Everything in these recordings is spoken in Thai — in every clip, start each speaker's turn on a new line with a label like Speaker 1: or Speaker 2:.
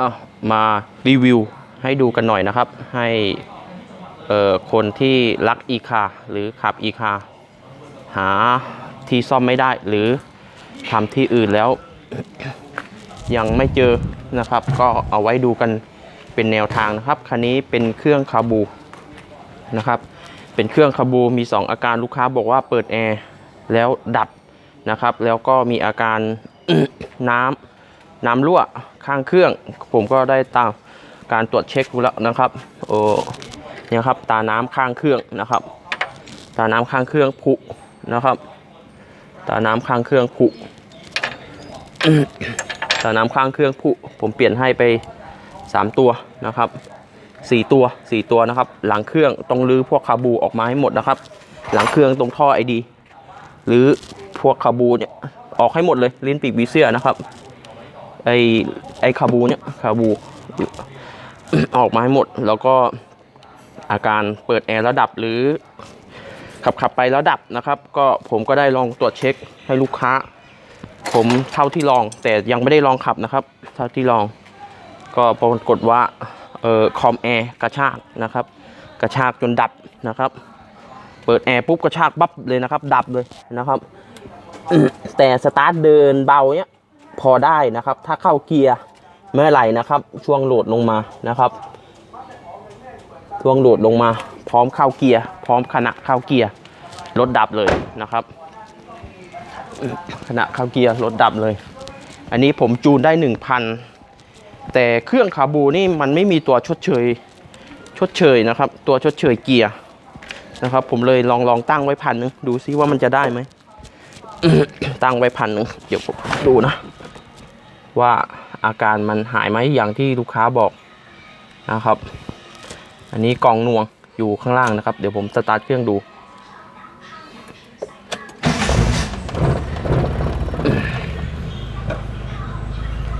Speaker 1: อะมารีวิวให้ดูกันหน่อยนะครับ ให้คนที่รักอีคาหรือขับอีคาหาที่ซ่อมไม่ได้หรือทำที่อื่นแล้ว ยังไม่เจอนะครับ ก็เอาไว้ดูกันเป็นแนวทางนะครับ คันนี้เป็นเครื่องคาบูนะครับ เป็นเครื่องคาบูมี 2 อาการลูกค้าบอกว่าเปิดแอร์แล้วดับนะครับ แล้วก็มีอาการน้ำ น้ำรั่วข้างเครื่อง ผมก็ได้ตามการตรวจเช็คดูแล้วนะครับโอ้เนี่ยครับตาน้ำข้างเครื่องนะครับ ตาน้ำข้างเครื่องผุนะครับ ตาน้ำข้างเครื่องผุตาน้ำข้างเครื่องผุผมเปลี่ยนให้ไป 3 ตัวนะครับ 4 ตัว 4 ตัวนะครับ หลังเครื่องต้องรื้อพวกคาบูออกมาให้หมดนะครับ หลังเครื่องตรงท่อไอดีหรือพวกคาบูเนี่ยออกให้หมดเลยลิ้นปีกวีเซียนะครับ ไอไอคาบูเนี่ยคาบูออกมาให้หมด แล้วก็อาการเปิดแอร์แล้วดับหรือขับขับไปแล้วดับนะครับ ก็ผมก็ได้ลองตรวจเช็คให้ลูกค้า ผมเท่าที่ลองแต่ยังไม่ได้ลองขับนะครับ เท่าที่ลองก็ปรากฏว่าเออคอมแอร์กระชากนะครับ กระชากจนดับนะครับ เปิดแอร์ปุ๊บกระชากปั๊บเลยนะครับ ดับเลยนะครับ แต่สตาร์ทเดินเบาเนี้ย พอได้นะครับ ถ้าเข้าเกียร์เมื่อไหร่นะครับ ช่วงโหลดลงมานะครับ ช่วงโหลดลงมา พร้อมเข้าเกียร์พร้อมขณะเข้าเกียร์รถดับเลยนะครับขณะเข้าเกียร์รถดับเลย อันนี้ผมจูนได้ 1,000 แต่เครื่องคาบูนี่มันไม่มีตัวชดเชยชดเชยนะครับ ตัวชดเชยเกียร์นะครับ ผมเลยลองลองตั้งไว้พันนึงดูซิว่ามันจะได้ไหมตั้งไว้พันหนึ่งเดี๋ยวผมดูนะ ว่าอาการมันหายไหมอย่างที่ลูกค้าบอกนะครับ อันนี้กล่องนวงอยู่ข้างล่างนะครับ เดี๋ยวผมสตาร์ทเครื่องดู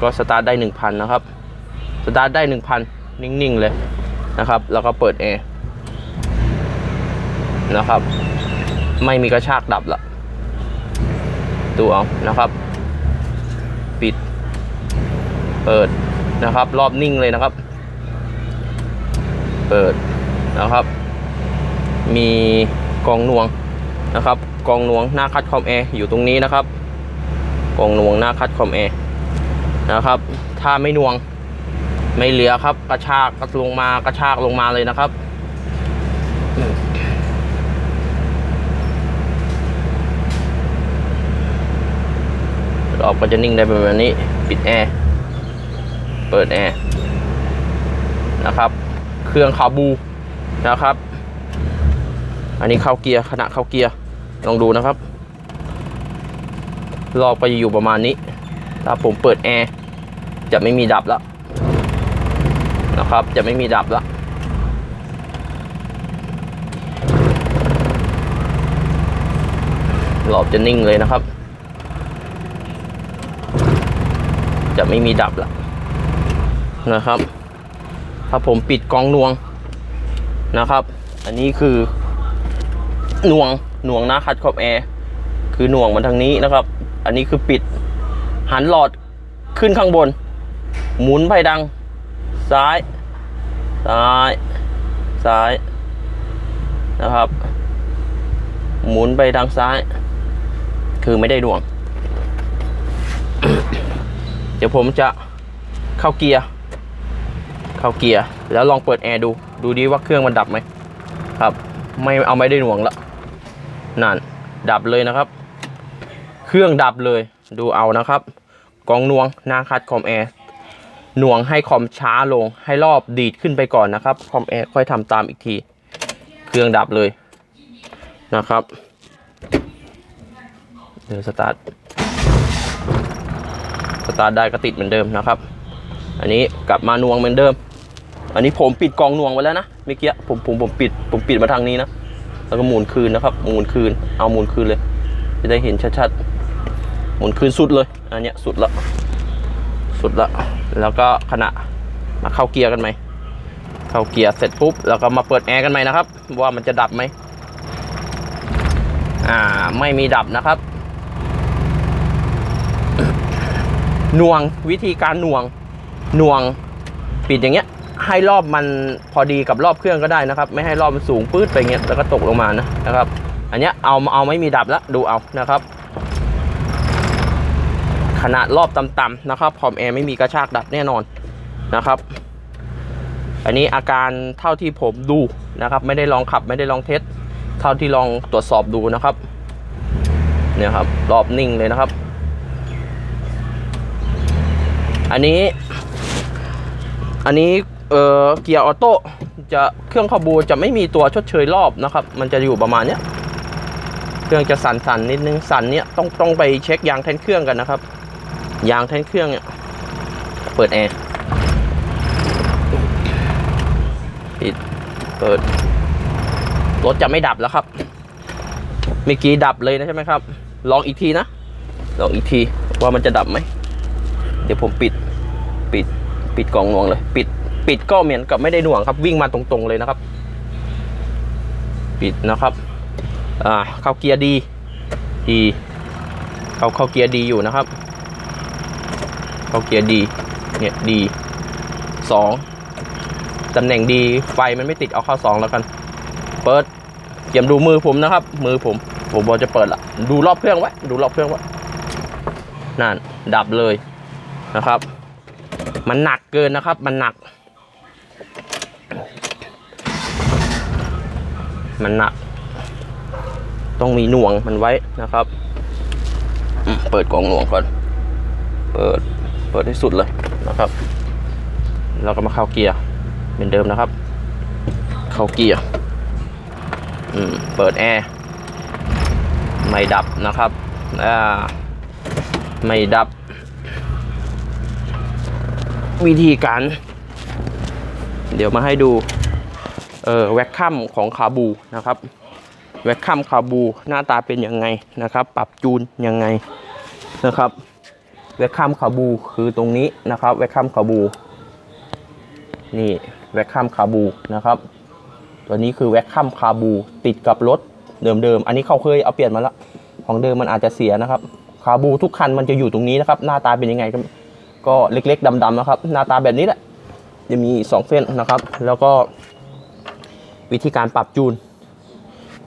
Speaker 1: ก็สตาร์ทได้ 1,000 นะครับ สตาร์ทได้ 1,000 นิ่ง ๆ เลยนะครับ แล้วก็เปิดแอร์นะครับ ไม่มีกระชากดับละดูเอานะครับ ปิด เปิดนะครับ รอบนิ่งเลยนะครับ เปิดนะครับ มีกองนวงนะครับ กองนวงหน้าคัดคอมแอร์อยู่ตรงนี้นะครับ กองนวงหน้าคัดคอมแอร์นะครับ ถ้าไม่นวงไม่เหลือครับ กระชากกระลงมากระชากลงมาเลยนะครับออกก็จะนิ่งได้ประมาณนี้ ปิดแอร์ เปิดแอร์นะครับ เครื่องคาบูนะครับ อันนี้เข้าเกียร์ขณะเข้าเกียร์ลองดูนะครับรอบก็จะอยู่ประมาณนี้ถ้าผมเปิดแอร์จะไม่มีดับแล้วนะครับ จะไม่มีดับแล้วรอบจะนิ่งเลยนะครับ จะไม่มีดับละ นะครับ ถ้าผมปิดกองนวงนะครับ อันนี้คือนวงหน่วงนะคัดขอบแอร์คือหน่วงมันทางนี้นะครับ อันนี้คือปิดหันหลอดขึ้นข้างบน หมุนไปดัง ซ้าย ซ้าย ซ้ายนะครับ หมุนไปทางซ้าย คือไม่ได้หน่วง เดี๋ยวผมจะเข้าเกียร์ เข้าเกียร์แล้วลองเปิดแอร์ดู ดูดีว่าเครื่องมันดับไหมครับ ไม่เอาไม่ได้หน่วงแล้วนั่นดับเลยนะครับ เครื่องดับเลยดูเอานะครับกองน่วงหน้าคัดคอมแอร์หน่วงให้คอมช้าลงให้รอบดีดขึ้นไปก่อนนะครับคอมแอร์ค่อยทำตามอีกที เครื่องดับเลยนะครับเดี๋ยวสตาร์ทสตาร์ทได้ก็ติดเหมือนเดิมนะครับ อันนี้กลับมาหน่วงเหมือนเดิม อันนี้ผมปิดกองน่วงไว้แล้วนะเมื่อกี้ผมผมผมปิดผมปิดมาทางนี้นะแล้วก็หมุนคืนนะครับหมุนคืนเอาหมุนคืนเลย จะได้เห็นชัดๆหมุนคืนสุดเลยอันเนี้ยสุดละสุดละแล้วก็ขณะมาเข้าเกียร์กันไหมเข้าเกียร์เสร็จปุ๊บแล้วก็มาเปิดแอร์กันไหมนะครับ ว่ามันจะดับไหมอ่าไม่มีดับนะครับหน่วงวิธีการหน่วงหน่วงปิดอย่างเงี้ย ให้รอบมันพอดีกับรอบเครื่องก็ได้นะครับ ไม่ให้รอบมันสูงปื๊ดไปเงี้ยแล้วก็ตกลงมานะนะครับ อันเนี้ยเอาเอาไม่มีดับแล้วดูเอานะครับ ขนาดรอบต่ำๆนะครับพอมแอร์ไม่มีกระชากดับแน่นอนนะครับ อันนี้อาการเท่าที่ผมดูนะครับ ไม่ได้ลองขับไม่ได้ลองเทสเท่าที่ลองตรวจสอบดูนะครับเนี่ยครับรอบนิ่งเลยนะครับ อันนี้ อันนี้ เออเกียร์ออโต้จะเครื่องคาบูจะไม่มีตัวชดเชยรอบนะครับ มันจะอยู่ประมาณเนี้ยเครื่องจะสั่นๆนิดนึงสั่นเนี้ยต้องต้องไปเช็คยางแทนเครื่องกันนะครับ ยางแทนเครื่องเนี่ยเปิดแอร์ปิดเปิดรถจะไม่ดับแล้วครับเมื่อกี้ดับเลยนะใช่ไหมครับ ลองอีกทีนะ ลองอีกทีว่ามันจะดับไหม เดี๋ยวผมปิด ปิด ปิดกล่องนวงเลย ปิด ปิดก็เหมือนกับไม่ได้หน่วงครับ วิ่งมาตรงๆเลยนะครับ ปิดนะครับอ่าเข้าเกียร์ดีดีเข้าเข้าเกียร์ดีอยู่นะครับ เข้าเกียร์ดีเนี่ยดีสองตำแหน่งดีไฟมันไม่ติดเอาเข้าสองแล้วกัน เปิดเตรียมดูมือผมนะครับ มือผม ผมบอกจะเปิดละดูรอบเครื่องไว้ดูรอบเครื่องไว้นั่นดับเลยนะครับ มันหนักเกินนะครับ มันหนัก มันหนัก ต้องมีหน่วงมันไว้นะครับเปิดกล่องหน่วงก่อน เปิด เปิดให้สุดเลยนะครับ เราก็มาเข้าเกียร์เหมือนเดิมนะครับ เข้าเกียร์อืมเปิดแอร์ไม่ดับนะครับอ่าไม่ดับ วิธีการ เดี๋ยวมาให้ดู เออแว็กคัมของคาบูนะครับแว็กคัมคาบูหน้าตาเป็นยังไงนะครับ ปรับจูนยังไงนะครับแว็กคัมคาบูคือตรงนี้นะครับแว็กคัมคาบูนี่แว็กคัมคาบูนะครับ ตัวนี้คือแว็กคัมคาบูติดกับรถเดิมๆอันนี้เขาเคยเอาเปลี่ยนมาแล้วของเดิมมันอาจจะเสียนะครับคาบูทุกคันมันจะอยู่ตรงนี้นะครับ หน้าตาเป็นยังไงก็ก็เล็กๆดำๆนะครับ หน้าตาแบบนี้แหละจะมีสองเส้นนะครับ แล้วก็ วิธีการปรับจูน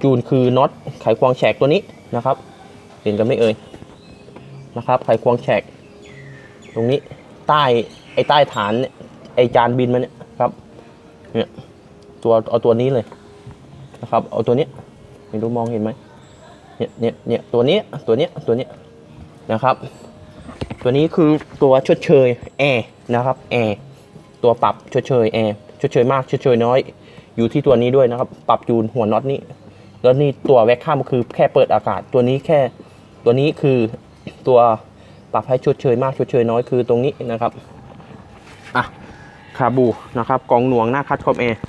Speaker 1: จูนคือน็อตไขควงแฉกตัวนี้นะครับเห็นกันไหม่เอ่ยนะครับไขควงแฉกตรงนี้ใต้ไอ้ใต้ฐานเนี่ยไอ้จานบินมันเนี่ยครับเนี่ยตัวเอาตัวนี้เลยนะครับเอาตัวนี้ไม่รู้มองเห็นไหมเนี่ยเนี่ยเนี่ยตัวนี้ตัวนี้ตัวนี้นะครับ ตัวนี้คือตัวชดเชยแอร์นะครับแอร์ตัวปรับชดเชยแอร์ชดเชยมากชดเชยน้อย อยู่ที่ตัวนี้ด้วยนะครับ ปรับจูนหัวน็อตนี้ แล้วนี่ตัวแวคคัมคือแค่เปิดอากาศตัวนี้แค่ ตัวนี้คือตัวปรับให้ชดเชยมากชดเชยน้อยคือตรงนี้นะครับอะคาบูนะครับกองหน่วงหน้าคัดคอมแอร์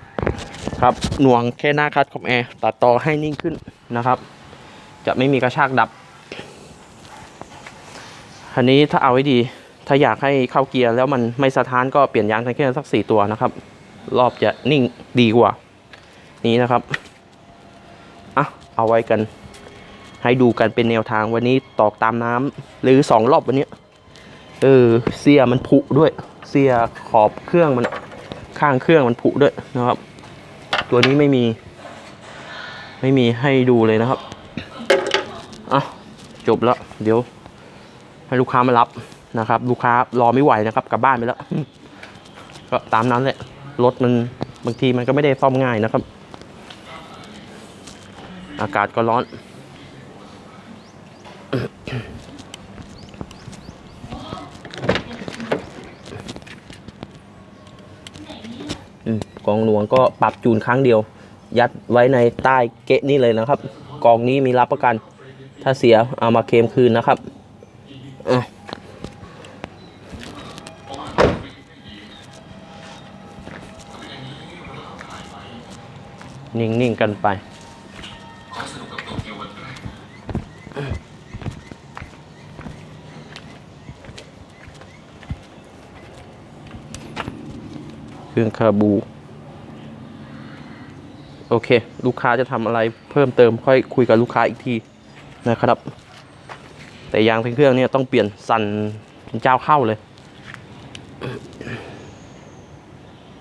Speaker 1: ครับหน่วงแค่หน้าคัดคอมแอร์ตัดต่อให้นิ่งขึ้นนะครับ จะไม่มีกระชากดับอันนี้ถ้าเอาไว้ดี ถ้าอยากให้เข้าเกียร์แล้วมันไม่สะท้านก็เปลี่ยนยางทั้งเครื่องสักสี่ตัวนะครับ รอบจะนิ่งดีกว่า นี้นะครับอะเอาไว้กัน ให้ดูกันเป็นแนวทางวันนี้ตอกตามน้ำหรือสองรอบวันนี้เออเสียมันผุด้วย เสียขอบเครื่องมันข้างเครื่องมันผุด้วยนะครับ ตัวนี้ไม่มี ไม่มีให้ดูเลยนะครับอะจบแล้ว เดี๋ยวให้ลูกค้ามารับนะครับ ลูกค้ารอไม่ไหวนะครับกลับบ้านไปแล้ว ก็ตามนั้นแหละ รถมันบางทีมันก็ไม่ได้ซ่อมง่ายนะครับ อากาศก็ร้อนอกองหลวงก็ปรับจูนครั้งเดียว ยัดไว้ในใต้เกะนี่เลยนะครับ กองนี้มีรับประกัน ถ้าเสียเอามาเคลมคืนนะครับอะ นิ่ง ๆ กันไป เครื่องคาบู โอเค ลูกค้าจะทำอะไรเพิ่มเติมค่อยคุยกับลูกค้าอีกทีนะครับ แต่ยางทั้งเครื่องเนี่ยต้องเปลี่ยนสั่นเป็นเจ้าเข้าเลย